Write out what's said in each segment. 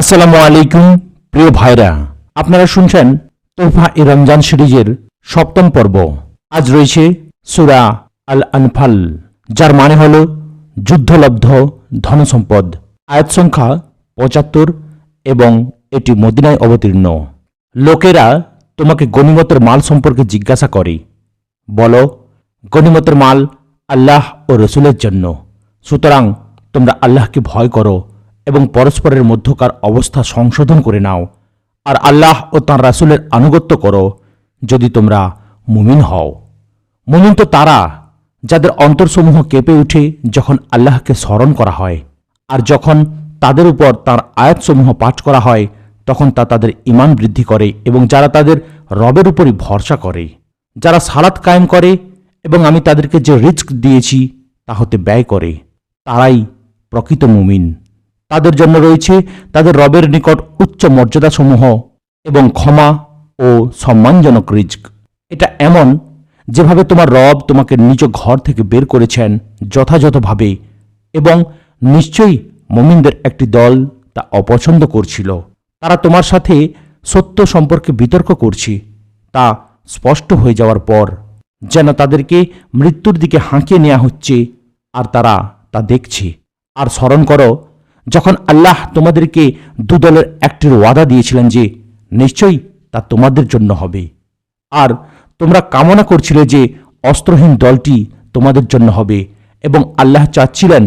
আসসালামু আলাইকুম, প্রিয় ভাইরা। আপনারা শুনছেন তোফা ই রমজান সিরিজের সপ্তম পর্ব। আজ রয়েছে সুরা আল আনফাল যার মানে হল যুদ্ধলব্ধ ধনসম্পদ। আয়াত সংখ্যা পঁচাত্তর এবং এটি মদিনায় অবতীর্ণ। লোকেরা তোমাকে গনিমতের মাল সম্পর্কে জিজ্ঞাসা করে। বলো গনিমতের মাল আল্লাহ ও রসুলের জন্য। সুতরাং তোমরা আল্লাহকে ভয় করো এবং পরস্পরের মধ্যকার অবস্থা সংশোধন করে নাও। আর আল্লাহ ও তাঁর রাসুলের আনুগত্য করো, যদি তোমরা মুমিন হও। মুমিন তো তারা, যাদের অন্তরসমূহ কেঁপে উঠে যখন আল্লাহকে স্মরণ করা হয়। আর যখন তাদের উপর তার আয়াতসমূহ পাঠ করা হয়, তখন তা তাদের ইমান বৃদ্ধি করে এবং যারা তাদের রবের উপরই ভরসা করে। যারা সালাত কায়েম করে এবং আমি তাদেরকে যে রিস্ক দিয়েছি, তা হতে ব্যয় করে। তারাই প্রকৃত মুমিন। তাদের জন্য রয়েছে তাদের রবের নিকট উচ্চ মর্যাদাসমূহ এবং ক্ষমা ও সম্মানজনক রিজক। এটা এমন যেভাবে তোমার রব তোমাকে নিজ ঘর থেকে বের করেছেন যথাযথভাবে এবং নিশ্চয়ই মুমিনদের একটি দল তা অপছন্দ করছিল। তারা তোমার সাথে সত্য সম্পর্কে বিতর্ক করছে, তা স্পষ্ট হয়ে যাওয়ার পর যেন তাদেরকে মৃত্যুর দিকে হাঁকিয়ে নেওয়া হচ্ছে আর তারা তা দেখছে। আর স্মরণ করো যখন আল্লাহ তোমাদেরকে দুদলের একটির ওয়াদা দিয়েছিলেন যে নিশ্চয়ই তা তোমাদের জন্য হবে। আর তোমরা কামনা করছিলে যে অস্ত্রহীন দলটি তোমাদের জন্য হবে এবং আল্লাহ চাচ্ছিলেন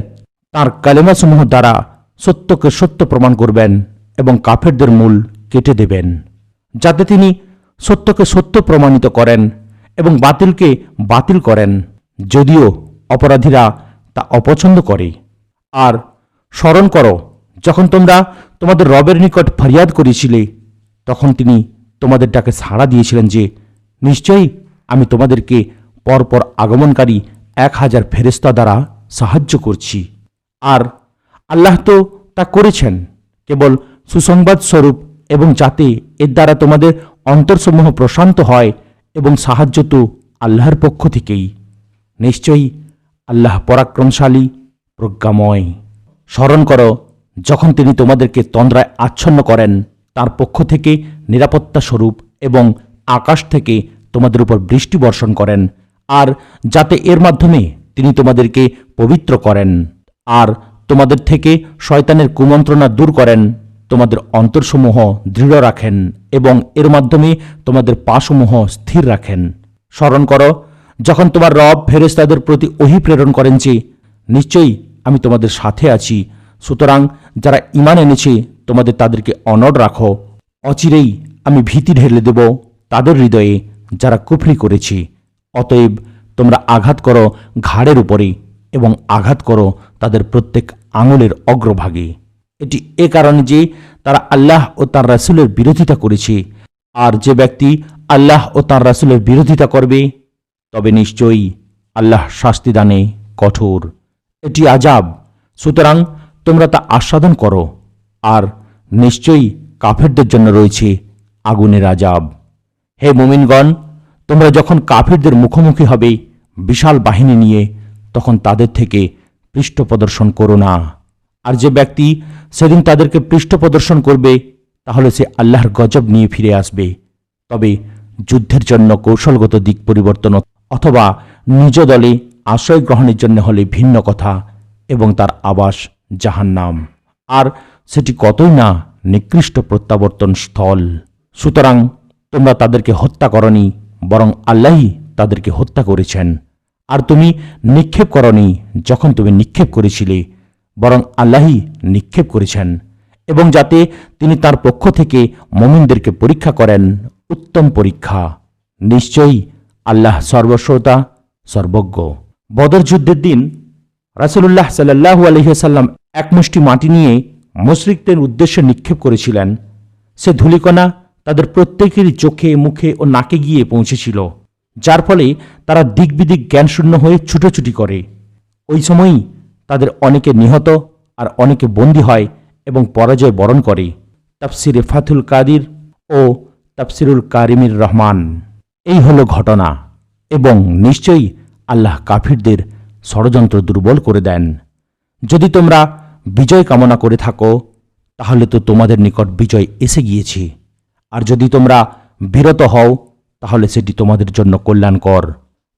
তার কালেমাসমূহ দ্বারা সত্যকে সত্য প্রমাণ করবেন এবং কাফেরদের মূল কেটে দেবেন, যাতে তিনি সত্যকে সত্য প্রমাণিত করেন এবং বাতিলকে বাতিল করেন, যদিও অপরাধীরা তা অপছন্দ করে। আর স্মরণ করো, যখন তোমরা তোমাদের রবের নিকট ফরিয়াদ করেছিলে তখন তিনি তোমাদের ডাকে সাড়া দিয়েছিলেন যে, নিশ্চয়ই আমি তোমাদেরকে পরপর আগমনকারী এক হাজার ফেরেস্তা দ্বারা সাহায্য করছি। আর আল্লাহ তো তা করেছেন, কেবল সুসংবাদ স্বরূপ এবং যাতে এর দ্বারা তোমাদের অন্তরসমূহ প্রশান্ত হয় এবং সাহায্য তো আল্লাহর পক্ষ থেকেই। নিশ্চয়ই আল্লাহ পরাক্রমশালী, প্রজ্ঞাময়। স্মরণ করো, যখন তিনি তোমাদেরকে তন্দ্রায় আচ্ছন্ন করেন, তার পক্ষ থেকে নিরাপত্তা স্বরূপ এবং আকাশ থেকে তোমাদের উপর বৃষ্টি বর্ষণ করেন, আর যাতে এর মাধ্যমে তিনি তোমাদেরকে পবিত্র করেন, আর তোমাদের থেকে শয়তানের কুমন্ত্রণা দূর করেন, তোমাদের অন্তরসমূহ দৃঢ় রাখেন এবং এর মাধ্যমে তোমাদের পাসমূহ স্থির রাখেন। স্মরণ করো, যখন তোমার রব ফেরেস্তাদের প্রতি ওহি প্রেরণ করেন যে, নিশ্চয়ই আমি তোমাদের সাথে আছি। সুতরাং যারা ইমান এনেছে, তোমাদের তাদেরকে অনড় রাখো। অচিরেই আমি ভীতি ঢেলে দেব তাদের হৃদয়ে যারা কুফরি করেছে। অতএব তোমরা আঘাত করো ঘাড়ের উপরে এবং আঘাত করো তাদের প্রত্যেক আঙুলের অগ্রভাগে। এটি এ কারণে যে তারা আল্লাহ ও তার রাসুলের বিরোধিতা করেছে। আর যে ব্যক্তি আল্লাহ ও তার রাসুলের বিরোধিতা করবে, তবে নিশ্চয়ই আল্লাহ শাস্তিদানে কঠোর। এটি আজাব। সুতরাং তোমরা তা আস্বাদন করো, আর নিশ্চয়ই কাফেরদের জন্য রয়েছে আগুনের আজাব। হে মোমিনগণ, তোমরা যখন কাফেরদের মুখোমুখি হবে বিশাল বাহিনী নিয়ে, তখন তাদের থেকে পৃষ্ঠ প্রদর্শন করো না। আর যে ব্যক্তি সেদিন তাদেরকে পৃষ্ঠ প্রদর্শন করবে, তাহলে সে আল্লাহর গজব নিয়ে ফিরে আসবে। তবে যুদ্ধের জন্য কৌশলগত দিক পরিবর্তন অথবা নিজ দলে আশ্রয় গ্রহণের জন্য হলে ভিন্ন কথা এবং তার আবাস জাহান্নাম। আর সেটি কতই না নিকৃষ্ট প্রত্যাবর্তন স্থল। সুতরাং তোমরা তাদেরকে হত্যা করনি, বরং আল্লাহই তাদেরকে হত্যা করেছেন। আর তুমি নিক্ষেপ করনি যখন তুমি নিক্ষেপ করেছিলে, বরং আল্লাহই নিক্ষেপ করেছেন। এবং যাতে তিনি তার পক্ষ থেকে মমিনদেরকে পরীক্ষা করেন, উত্তম পরীক্ষা। নিশ্চয়ই আল্লাহ সর্বশ্রোতা, সর্বজ্ঞ। বদর যুদ্ধের দিন রাসুলুল্লাহ সাল্লাহু আলহিহাল্লাম এক মুষ্টি মাটি নিয়ে মুশরিকদের উদ্দেশ্যে নিক্ষেপ করেছিলেন। সে ধূলিকণা তাদের প্রত্যেকেরই চোখে, মুখে ও নাকে গিয়ে পৌঁছেছিল, যার ফলে তারা দিকবিদিক জ্ঞানশূন্য হয়ে ছুটোছুটি করে। ওই সময়ই তাদের অনেকে নিহত আর অনেকে বন্দী হয় এবং পরাজয় বরণ করে, তাফসিরে ফাথুল কাদির ও তাফসিরুল কারিমির রহমান। এই হলো ঘটনা এবং নিশ্চয়ই আল্লাহ কাফিরদের ষড়যন্ত্র দুর্বল করে দেন। যদি তোমরা বিজয় কামনা করে থাকো, তাহলে তো তোমাদের নিকট বিজয় এসে গিয়েছে। আর যদি তোমরা বিরত হও, তাহলে সেটি তোমাদের জন্য কল্যাণকর।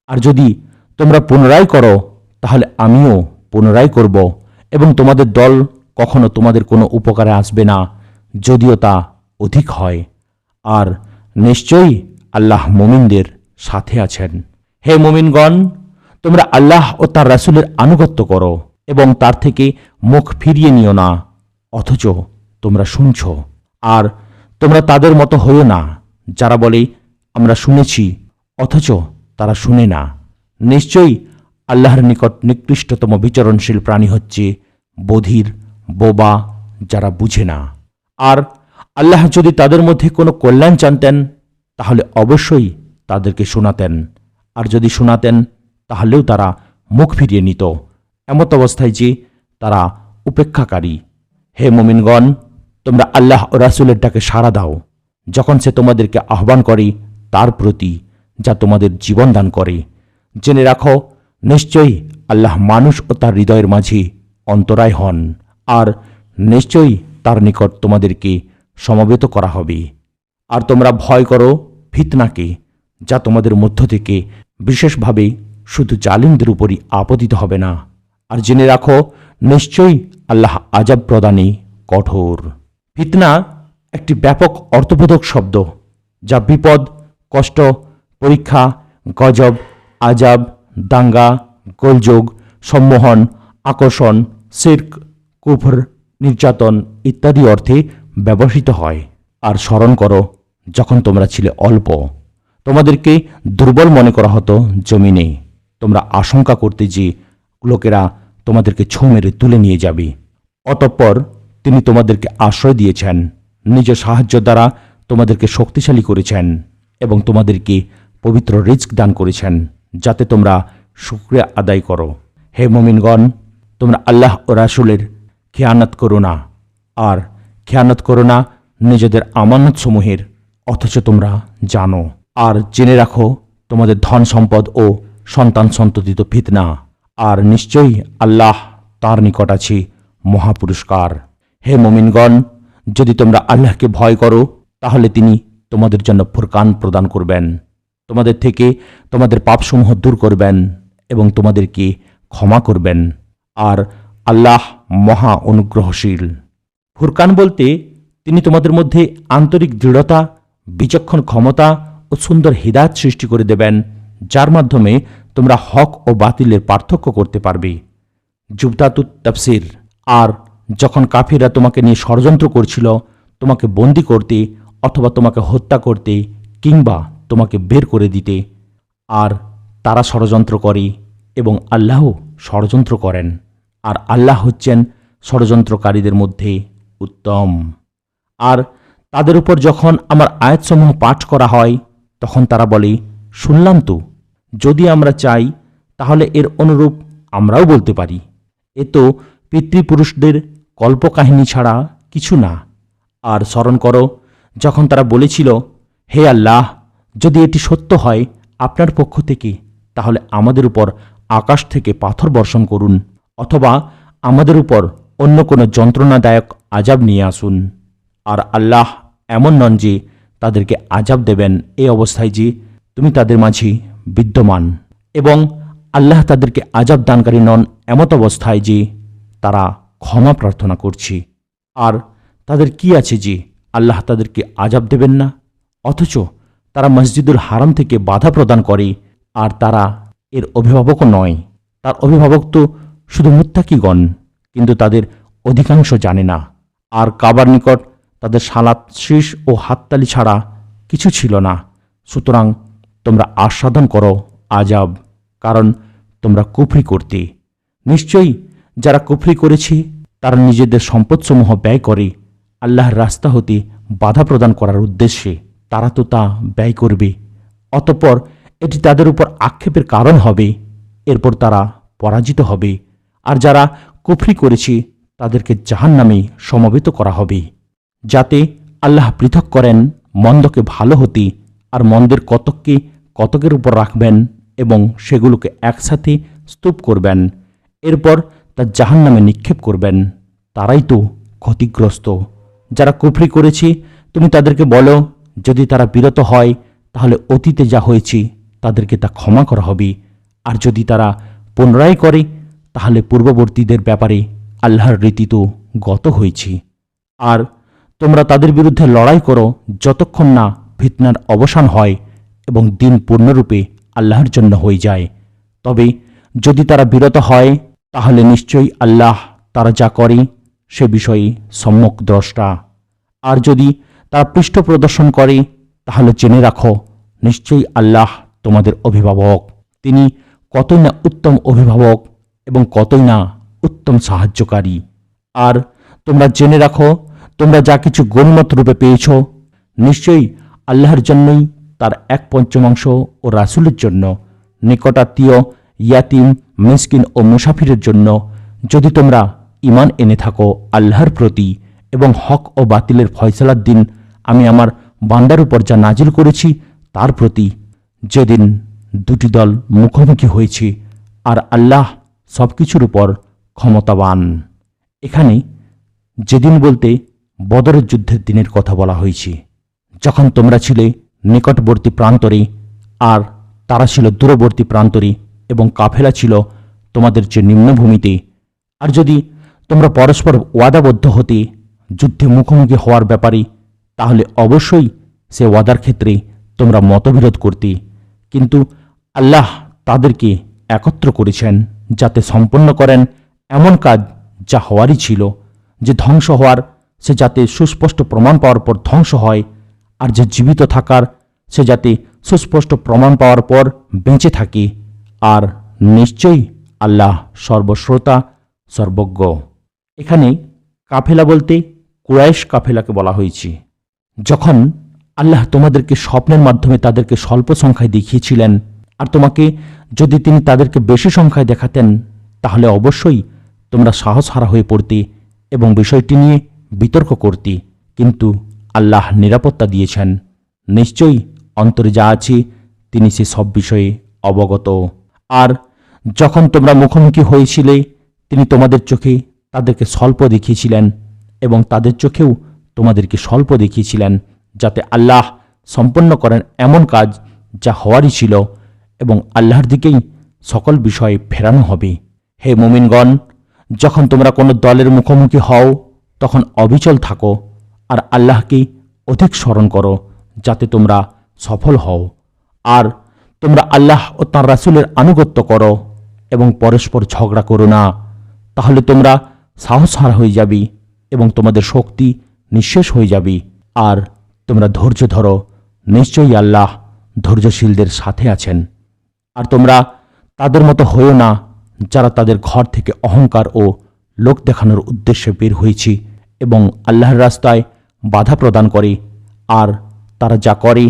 আর যদি তোমরা পুনরায় করো, তাহলে আমিও পুনরায় করব এবং তোমাদের দল কখনো তোমাদের কোনো উপকারে আসবে না, যদিও তা অধিক হয়। আর নিশ্চয়ই আল্লাহ মুমিনদের সাথে আছেন। হে মুমিনগণ, তোমরা আল্লাহ ও তার রাসূলের আনুগত্য করো এবং তার থেকে মুখ ফিরিয়ে নিও না, অথচ তোমরা শুনছ। আর তোমরা তাদের মতো হইও না, যারা বলে, আমরা শুনেছি অথচ তারা শুনে না। নিশ্চয়ই আল্লাহর নিকট নিকৃষ্টতম বিচরণশীল প্রাণী হচ্ছে বধির, বোবা, যারা বুঝে না। আর আল্লাহ যদি তাদের মধ্যে কোনো কল্যাণ জানতেন তাহলে অবশ্যই তাদেরকে শোনাতেন। আর যদি শোনাতেন, তাহলেও তারা মুখ ফিরিয়ে নিত। এমত অবস্থায় যে তারা উপেক্ষাকারী। হে মুমিনগণ, তোমরা আল্লাহ ও রাসুলের ডাকে সাড়া দাও। যখন সে তোমাদেরকে আহ্বান করে, তার প্রতি যা তোমাদের জীবন দান করে। জেনে রাখো, নিশ্চয়ই আল্লাহ মানুষ ও তার হৃদয়ের মাঝে অন্তরায় হন। আর নিশ্চয়ই তার নিকট তোমাদেরকে সমবেত করা হবে। আর তোমরা ভয় করো ফিতনাকে, যা তোমাদের মধ্য থেকে বিশেষভাবে শুধু জালিমদের উপরই আপতিত হবে না। আর জেনে রাখো, নিশ্চয়ই আল্লাহ আজাব প্রদানে কঠোর। ফিতনা একটি ব্যাপক অর্থবোধক শব্দ, যা বিপদ, কষ্ট, পরীক্ষা, গজব, আজাব, দাঙ্গা, গোলযোগ, সম্মোহন, আকর্ষণ, সির্ক, কুফর, নির্যাতন ইত্যাদি অর্থে ব্যবহৃত হয়। আর স্মরণ করো যখন তোমরা ছিলে অল্প, তোমাদেরকে দুর্বল মনে করা হতো জমিনে। তোমরা আশঙ্কা করতে যে লোকেরা তোমাদেরকে ছৌ মেরে তুলে নিয়ে যাবে। অতঃপর তিনি তোমাদেরকে আশ্রয় দিয়েছেন, নিজ সাহায্য দ্বারা তোমাদেরকে শক্তিশালী করেছেন এবং তোমাদেরকে পবিত্র রিস্ক দান করেছেন, যাতে তোমরা শুক্রিয়া আদায় করো। হে মমিনগণ, তোমরা আল্লাহ ও রাসুলের খেয়ানত করো না, আর খেয়ানত করো না নিজেদের আমানত সমূহের অথচ তোমরা জানো। আর জেনে রাখো, তোমাদের ধন সম্পদ ও সন্তান সন্ততি তো ফিতনা। আর নিশ্চয়ই আল্লাহ তার নিকট আছে মহাপুরস্কার। হে মমিনগণ, যদি তোমরা আল্লাহকে ভয় করো, তাহলে তিনি তোমাদের জন্য ফুরকান প্রদান করবেন। তোমাদের থেকে তোমাদের পাপসমূহ দূর করবেন এবং তোমাদেরকে ক্ষমা করবেন। আর আল্লাহ মহা অনুগ্রহশীল। ফুরকান বলতে তিনি তোমাদের মধ্যে আন্তরিক দৃঢ়তা বিচক্ষণ ক্ষমতা ও সুন্দর হৃদায়ত সৃষ্টি করে দেবেন, যার মাধ্যমে তোমরা হক ও বাতিলের পার্থক্য করতে পারবে। জুবদাতুত তাফসির, আর যখন কাফিরা তোমাকে নিয়ে ষড়যন্ত্র করছিল, তোমাকে বন্দি করতে অথবা তোমাকে হত্যা করতে কিংবা তোমাকে বের করে দিতে, আর তারা ষড়যন্ত্র করে এবং আল্লাহ ষড়যন্ত্র করেন। আর আল্লাহ হচ্ছেন ষড়যন্ত্রকারীদের মধ্যে উত্তম। আর তাদের উপর যখন আমার আয়াতসমূহ পাঠ করা হয়, তখন তারা বলে, শুনলাম তো, যদি আমরা চাই, তাহলে এর অনুরূপ আমরাও বলতে পারি। এ তো পিতৃপুরুষদের কল্পকাহিনী ছাড়া কিছু না। আর স্মরণ করো, যখন তারা বলেছিল, হে আল্লাহ, যদি এটি সত্য হয় আপনার পক্ষ থেকে, তাহলে আমাদের উপর আকাশ থেকে পাথর বর্ষণ করুন, অথবা আমাদের উপর অন্য কোনো যন্ত্রণাদায়ক আজাব নিয়ে আসুন। আর আল্লাহ এমন নন যে তাদেরকে আজাব দেবেন। এই অবস্থায় যে তুমি তাদের মাঝে বিদ্যমান এবং আল্লাহ তাদেরকে আজাব দানকারী নন, এমত অবস্থায় যে তারা ক্ষমা প্রার্থনা করছে। আর তাদের কি আছে যে আল্লাহ তাদেরকে আজাব দেবেন না? অথচ তারা মসজিদুল হারাম থেকে বাধা প্রদান করে, আর তারা এর অভিভাবকও নয়। তার অভিভাবক তো শুধু মুত্তাকিগণ, কিন্তু তাদের অধিকাংশ জানে না। আর কাবার নিকট তাদের সালাত শীষ ও হাততালি ছাড়া কিছু ছিল না। সুতরাং তোমরা আস্বাদন করো, আজাব, কারণ তোমরা কুফরি করতে। নিশ্চয়ই যারা কুফরি করেছে, তারা নিজেদের সম্পদসমূহ ব্যয় করে আল্লাহর রাস্তা হতে বাধা প্রদান করার উদ্দেশ্যে। তারা তো তা ব্যয় করবে। অতঃপর এটি তাদের উপর আক্ষেপের কারণ হবে। এরপর তারা পরাজিত হবে। আর যারা কুফরি করেছে, তাদেরকে জাহান নামে সমবেত করা হবে। যাতে আল্লাহ পৃথক করেন মন্দকে ভালো হতে আর মন্দের কতককে কতকের উপর রাখবেন এবং সেগুলোকে একসাথে স্তূপ করবেন। এরপর তা জাহান নামে নিক্ষেপ করবেন। তারাই তো ক্ষতিগ্রস্ত। যারা কুফরি করেছে, তুমি তাদেরকে বলো, যদি তারা বিরত হয়, তাহলে অতীতে যা হয়েছে, তাদেরকে তা ক্ষমা করা হবে। আর যদি তারা পুনরায় করে, তাহলে পূর্ববর্তীদের ব্যাপারে আল্লাহর রীতি তো গত হয়েছে। আর তোমরা তাদের বিরুদ্ধে লড়াই করো যতক্ষণ না ফিতনার অবসান হয় এবং দিন পূর্ণরূপে আল্লাহর জন্য হয়ে যায়। তবে যদি তারা বিরত হয়, তাহলে নিশ্চয়ই আল্লাহ তারা যা করে সে বিষয়ে সম্যক দ্রষ্টা। আর যদি তারা পৃষ্ঠ প্রদর্শন করে, তাহলে জেনে রাখো, নিশ্চয়ই আল্লাহ তোমাদের অভিভাবক। তিনি কতই না উত্তম অভিভাবক এবং কতই না উত্তম সাহায্যকারী। আর তোমরা জেনে রাখো তোমরা যা কিছু গণিমত রূপে পেয়েছ, নিশ্চয়ই আল্লাহর জন্যই তার এক পঞ্চমাংশ ও রাসূলের জন্য, নিকটাত্মীয়, ইয়াতিম, মিসকিন ও মুসাফিরের জন্য, যদি তোমরা ইমান এনে থাকো আল্লাহর প্রতি এবং হক ও বাতিলের ফয়সালার দিন আমি আমার বান্দার উপর যা নাজিল করেছি তার প্রতি, যেদিন দুটি দল মুখোমুখি হয়েছে আর আল্লাহ সব কিছুর উপর ক্ষমতাবান। এখানে যেদিন বলতে বদরের যুদ্ধের দিনের কথা বলা হয়েছে। যখন তোমরা ছিলে নিকটবর্তী প্রান্তরে আর তারা ছিল দূরবর্তী প্রান্তরে এবং কাফেলা ছিল তোমাদের যে নিম্নভূমিতে, আর যদি তোমরা পরস্পর ওয়াদাবদ্ধ হতে যুদ্ধে মুখোমুখি হওয়ার ব্যাপারে, তাহলে অবশ্যই সে ওয়াদার ক্ষেত্রে তোমরা মতবিরোধ করতে। কিন্তু আল্লাহ তাদেরকে একত্র করেছেন যাতে সম্পন্ন করেন এমন কাজ যা হওয়ারই ছিল, যে ধ্বংস হওয়ার সে যাতে সুস্পষ্ট প্রমাণ পাওয়ার পর ধ্বংস হয়, আর যে জীবিত থাকার, সে যাতে সুস্পষ্ট প্রমাণ পাওয়ার পর বেঁচে থাকে, আর নিশ্চয়ই আল্লাহ সর্বশ্রোতা, সর্বজ্ঞ। এখানে কাফেলা বলতে কুরাইশ কাফেলাকে বলা হয়েছে। যখন আল্লাহ তোমাদেরকে স্বপ্নের মাধ্যমে তাদেরকে স্বল্প সংখ্যায় দেখিয়েছিলেন, আর তোমাকে যদি তিনি তাদেরকে বেশি সংখ্যায় দেখাতেন, তাহলে অবশ্যই তোমরা সাহস হারা হয়ে পড়তে, এবং বিষয়টি নিয়ে বিতর্ক করতে, কিন্তু আল্লাহ নিরাপত্তা দিয়েছেন। নিশ্চয়ই অন্তরে যা আছে, তিনি সে সব বিষয়ে অবগত। আর যখন তোমরা মুখোমুখি হয়েছিলে, তিনি তোমাদের চোখে তাদেরকে স্বল্প দেখিয়েছিলেন এবং তাদের চোখেও তোমাদেরকে স্বল্প দেখিয়েছিলেন, যাতে আল্লাহ সম্পন্ন করেন এমন কাজ যা হওয়ারই ছিল এবং আল্লাহর দিকেই সকল বিষয়ে ফেরানো হবে। হে মোমিনগণ, যখন তোমরা কোনো দলের মুখোমুখি হও তখন অবিচল থাকো আর আল্লাহকে অধিক স্মরণ করো যাতে তোমরা সফল হও। আর তোমরা আল্লাহ ও তাঁর রাসূলের আনুগত্য করো এবং পরস্পর ঝগড়া করো না। তাহলে তোমরা সাহস হারা হয়ে যাবে এবং তোমাদের শক্তি নিঃশেষ হয়ে যাবে। আর তোমরা ধৈর্য ধরো, নিশ্চয়ই আল্লাহ ধৈর্যশীলদের সাথে আছেন। আর তোমরা তাদের মতো হয়েও না যারা তাদের ঘর থেকে অহংকার ও লোক দেখানোর উদ্দেশ্যে বের হয়েছে। এবং আল্লাহর রাস্তায় বাধা প্রদান করে, আর তারা যা করে,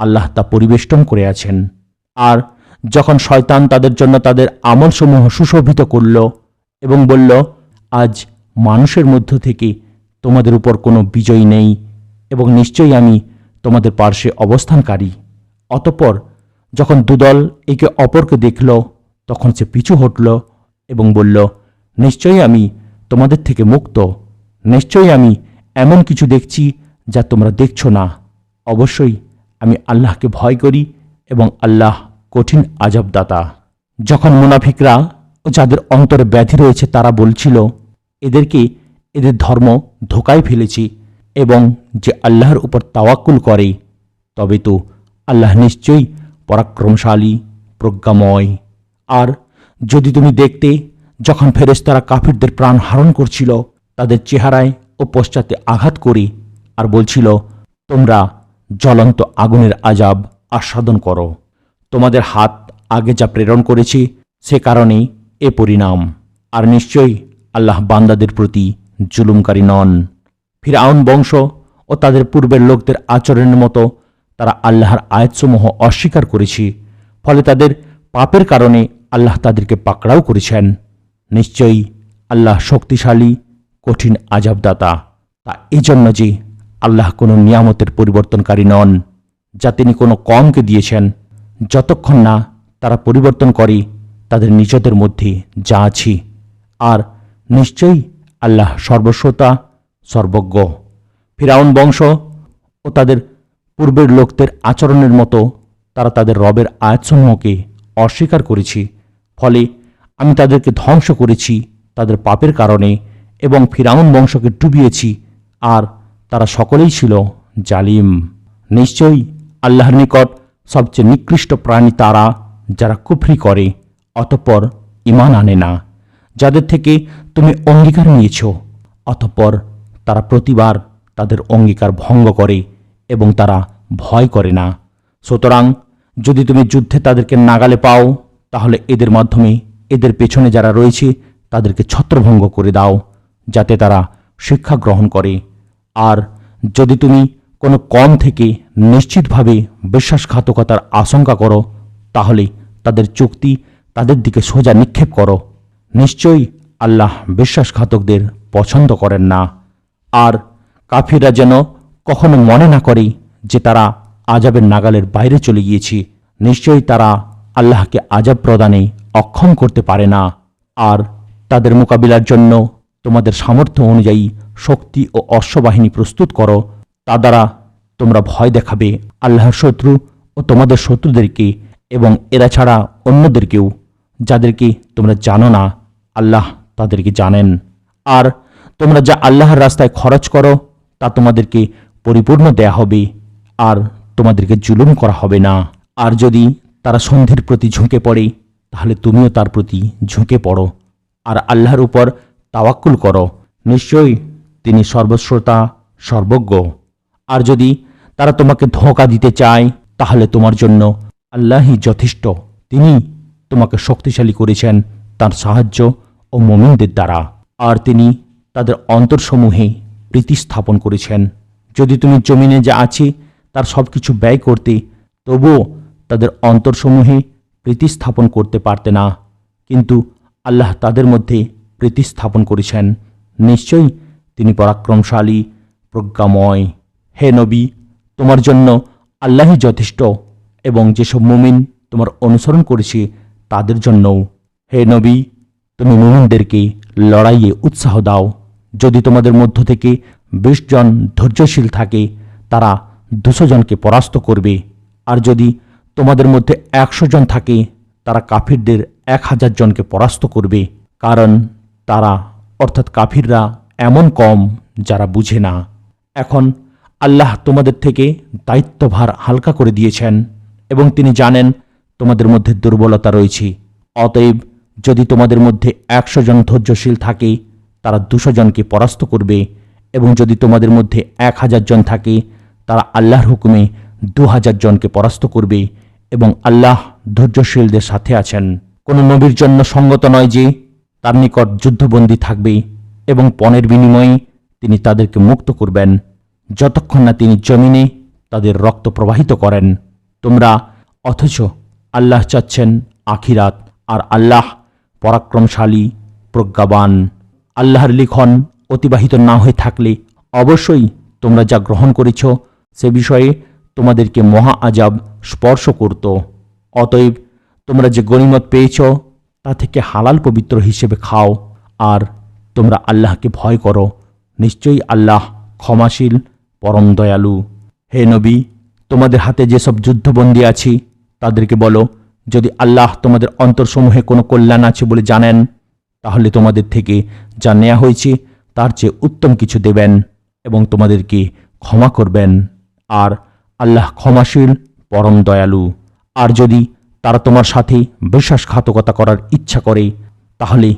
আল্লাহ তা পরিবেষ্টন করে আছেন। আর যখন শয়তান তাদের জন্য তাদের আমলসমূহ সুশোভিত করল এবং বলল, আজ মানুষের মধ্য থেকে তোমাদের উপর কোনো বিজয় নেই এবং নিশ্চয়ই আমি তোমাদের পার্শ্বে অবস্থানকারী। অতঃপর যখন দুদল একে অপরকে দেখল, তখন সে পিছু হটল এবং বলল, নিশ্চয়ই আমি তোমাদের থেকে মুক্ত। নিশ্চয়ই আমি এমন কিছু দেখছি যা তোমরা দেখছ না। অবশ্যই আমি আল্লাহকে ভয় করি এবং আল্লাহ কঠিন আজবদাতা। যখন মুনাফিকরা ও যাদের অন্তরে ব্যাধি রয়েছে তারা বলছিল, এদেরকে এদের ধর্ম ধোকায় ফেলেছি এবং যে আল্লাহর উপর তাওয়াক্কুল করে, তবে তো আল্লাহ নিশ্চয়ই পরাক্রমশালী, প্রজ্ঞাময়। আর যদি তুমি দেখতে যখন ফেরেশতারা কাফিরদের প্রাণ হারণ করছিল তাদের চেহারায় ও পশ্চাতে আঘাত করি আর বলছিল, তোমরা জ্বলন্ত আগুনের আজাব আস্বাদন করো। তোমাদের হাত আগে যা প্রেরণ করেছি, সে কারণেই এ পরিণাম। আর নিশ্চয়ই আল্লাহ বান্দাদের প্রতি জুলুমকারী নন। ফিরাউন বংশ ও তাদের পূর্বের লোকদের আচরণের মতো তারা আল্লাহর আয়াতসমূহ অস্বীকার করেছি। ফলে তাদের পাপের কারণে আল্লাহ তাদেরকে পাকড়াও করেছেন। নিশ্চয়ই আল্লাহ শক্তিশালী কঠিন আজাবদাতা। তা এই জন্য যে আল্লাহ কোনো নিয়ামতের পরিবর্তনকারী নন, যা তিনি কোনো কমকে দিয়েছেন। যতক্ষণ না তারা পরিবর্তন করে, তাদের নিজেদের মধ্যে যা আছি। আর নিশ্চয়ই আল্লাহ সর্বস্বতা, সর্বজ্ঞ। ফিরাউন বংশ ও তাদের পূর্বের লোকদের আচরণের মতো তারা তাদের রবের আয়াতসমূহকে অস্বীকার করেছি। ফলে আমি তাদেরকে ধ্বংস করেছি তাদের পাপের কারণে। এবং ফিরাউন বংশকে ডুবিয়েছি, আর তারা সকলেই ছিল জালিম। নিশ্চয়ই আল্লাহর নিকট সবচেয়ে নিকৃষ্ট প্রাণী তারা, যারা কুফরি করে, অতঃপর ইমান আনে না। যাদের থেকে তুমি অঙ্গীকার নিয়েছ, অতঃপর তারা প্রতিবার তাদের অঙ্গীকার ভঙ্গ করে এবং তারা ভয় করে না। সুতরাং যদি তুমি যুদ্ধে তাদেরকে নাগালে পাও, তাহলে এদের মাধ্যমে এদের পেছনে যারা রয়েছে, তাদেরকে ছত্রভঙ্গ করে দাও। যাতে তারা শিক্ষা গ্রহণ করে। আর যদি তুমি কোনো কম থেকে নিশ্চিতভাবে বিশ্বাসঘাতকতার আশঙ্কা করো, তাহলে তাদের চুক্তি তাদের দিকে সোজা নিক্ষেপ করো। নিশ্চয়ই আল্লাহ বিশ্বাসঘাতকদের পছন্দ করেন না। আর কাফিররা যেন কখনো মনে না করে যে তারা আজাবের নাগালের বাইরে চলে গিয়েছে, নিশ্চয়ই তারা আল্লাহকে আজাব প্রদানে অক্ষম করতে পারে না। আর তাদের মোকাবিলার জন্য তোমাদের সামর্থ্য অনুযায়ী শক্তি ও অশ্ববাহিনী প্রস্তুত করো। তা দ্বারা তোমরা ভয় দেখাবে আল্লাহর শত্রু ও তোমাদের শত্রুদেরকে এবং এরা ছাড়া অন্যদেরকেও, যাদেরকে তোমরা জানো না, আল্লাহ তাদেরকে জানেন। আর তোমরা যা আল্লাহর রাস্তায় খরচ করো, তা তোমাদেরকে পরিপূর্ণ দেয়া হবে, আর তোমাদেরকে জুলুম করা হবে না। আর যদি তারা সন্ধির প্রতি ঝুঁকে পড়ে, তাহলে তুমিও তার প্রতি ঝুঁকে পড়ো। আর আল্লাহর উপর তাওয়াক্কুল করো। নিশ্চয়ই তিনি সর্বশ্রোতা, সর্বজ্ঞ। আর যদি তারা তোমাকে ধোঁকা দিতে চায়, তাহলে তোমার জন্য আল্লাহই যথেষ্ট। তিনি তোমাকে শক্তিশালী করেছেন তার সাহায্য ও মোমিনদের দ্বারা। আর তিনি তাদের অন্তরসমূহে প্রীতি স্থাপন করেছেন। যদি তুমি জমিনে যা আছে তার সব কিছু ব্যয় করতে, তবুও তাদের অন্তরসমূহে প্রীতি স্থাপন করতে পারতে না। কিন্তু আল্লাহ তাদের মধ্যে প্রীতি স্থাপন করেছেন। নিশ্চয়ই তিনি পরাক্রমশালী, প্রজ্ঞাময়। হে নবী, তোমার জন্য আল্লাহই যথেষ্ট এবং যেসব মুমিন তোমার অনুসরণ করেছে তাদের জন্যও। হে নবী, তুমি মুমিনদেরকে লড়াইয়ে উৎসাহ দাও। যদি তোমাদের মধ্য থেকে বিশ জন ধৈর্যশীল থাকে, তারা দুশো জনকে পরাস্ত করবে। আর যদি তোমাদের মধ্যে একশো জন থাকে, তারা কাফিরদের এক হাজার জনকে পরাস্ত করবে। কারণ তারা, অর্থাৎ কাফিররা, এমন কম যারা বুঝে না। এখন আল্লাহ তোমাদের থেকে দায়িত্বভার হালকা করে দিয়েছেন এবং তিনি জানেন তোমাদের মধ্যে দুর্বলতা রয়েছে। অতএব যদি তোমাদের মধ্যে একশো জন ধৈর্যশীল থাকে, তারা দুশো জনকে পরাস্ত করবে এবং যদি তোমাদের মধ্যে এক হাজার জন থাকে, তারা আল্লাহর হুকুমে দু হাজার জনকে পরাস্ত করবে এবং আল্লাহ ধৈর্যশীলদের সাথে আছেন। কোনো নবীর জন্য সঙ্গত নয় যে তার নিকট যুদ্ধবন্দী থাকবে এবং পণের বিনিময়ে তিনি তাদেরকে মুক্ত করবেন। যতক্ষণ না তিনি জমিনে তাদের রক্ত প্রবাহিত করেন, তোমরা অথচ আল্লাহ চাচ্ছেন আখিরাত আর আল্লাহ পরাক্রমশালী, প্রজ্ঞাবান। আল্লাহর লিখন অতিবাহিত না হয়ে থাকলে অবশ্যই তোমরা যা গ্রহণ করেছ সে বিষয়ে তোমাদেরকে মহা আজাব স্পর্শ করত। অতএব তোমরা যে গণিমত পেয়েছ তা থেকে হালাল পবিত্র হিসেবে খাও আর তোমরা আল্লাহকে ভয় করো। নিশ্চয়ই আল্লাহ ক্ষমাশীল, পরম দয়ালু। হে নবী, তোমাদের হাতে যেসব যুদ্ধবন্দী আছি, তাদেরকে বলো, যদি আল্লাহ তোমাদের অন্তরসমূহে কোনো কল্যাণ আছে বলে জানেন, তাহলে তোমাদের থেকে যা নেওয়া হয়েছে, তার চেয়ে উত্তম কিছু দেবেন এবং তোমাদেরকে ক্ষমা করবেন। আর আল্লাহ ক্ষমাশীল, পরম দয়ালু। আর যদি তারা তোমার সাথে বিশ্বাসঘাতকতা করার ইচ্ছা করে, তাহলে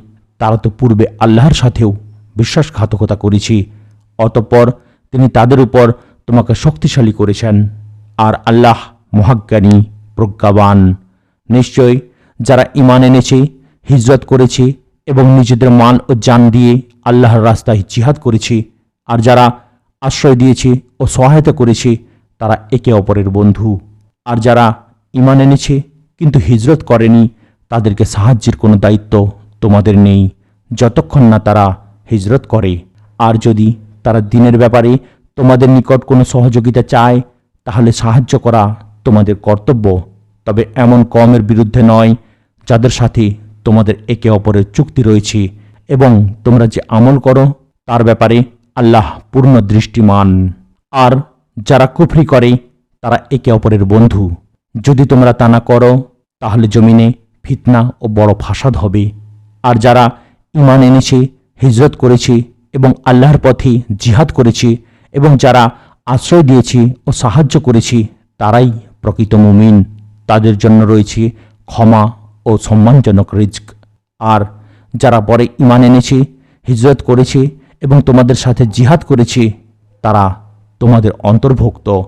তারা তো পূর্বে আল্লাহর সাথেও বিশ্বাসঘাতকতা করেছে। অতঃপর তিনি তাদের উপর তোমাকে শক্তিশালী করেছেন, আর আল্লাহ মহাজ্ঞানী, প্রজ্ঞাবান। নিশ্চয় যারা ইমান এনেছে, হিজরত করেছে এবং নিজেদের মান ও জান দিয়ে আল্লাহর রাস্তায় জিহাদ করেছে, আর যারা আশ্রয় দিয়েছে ও সহায়তা করেছে, তারা একে অপরের বন্ধু। আর যারা ইমান এনেছে কিন্তু হিজরত করেনি, তাদেরকে সাহায্যের কোনো দায়িত্ব তোমাদের নেই। যতক্ষণ না তারা হিজরত করে, আর যদি তারা দিনের ব্যাপারে তোমাদের নিকট কোনো সহযোগিতা চায়, তাহলে সাহায্য করা তোমাদের কর্তব্য। তবে এমন কমের বিরুদ্ধে নয়, যাদের সাথে তোমাদের একে অপরের চুক্তি রয়েছে, এবং তোমরা যে আমল করো, তার ব্যাপারে আল্লাহ পূর্ণ দৃষ্টিমান। আর যারা কুফরি করে, তারা একে অপরের বন্ধু। যদি তোমরা তা না করো, তাহলে জমিনে ফিতনা ও বড় ফাসাদ হবে। আর যারা ইমান এনেছে, হিজরত করেছে এবং আল্লাহর পথে জিহাদ করেছে এবং যারা আশ্রয় দিয়েছে ও সাহায্য করেছে, তারাই প্রকৃত মুমিন। তাদের জন্য রয়েছে ক্ষমা ও সম্মানজনক রিজক। আর যারা পরে ইমান এনেছে, হিজরত করেছে এবং তোমাদের সাথে জিহাদ করেছে, তারা তোমাদের অন্তর্ভুক্ত।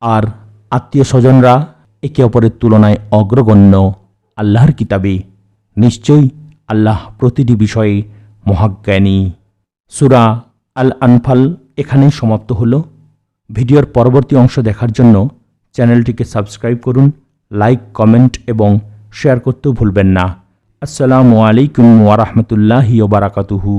আর আত্মীয় স্বজনরা একে অপরের তুলনায় অগ্রগণ্য আল্লাহর কিতাবে। নিশ্চয়ই আল্লাহ প্রতিটি বিষয়ে মহাজ্ঞানী। সুরা আল আনফাল এখানেই সমাপ্ত হলো। ভিডিওর পরবর্তী অংশ দেখার জন্য চ্যানেলটিকে সাবস্ক্রাইব করুন, লাইক, কমেন্ট এবং শেয়ার করতেও ভুলবেন না। আসসালামু আলাইকুম ওয়ারহমতুল্লাহি ওবারাকাতুহু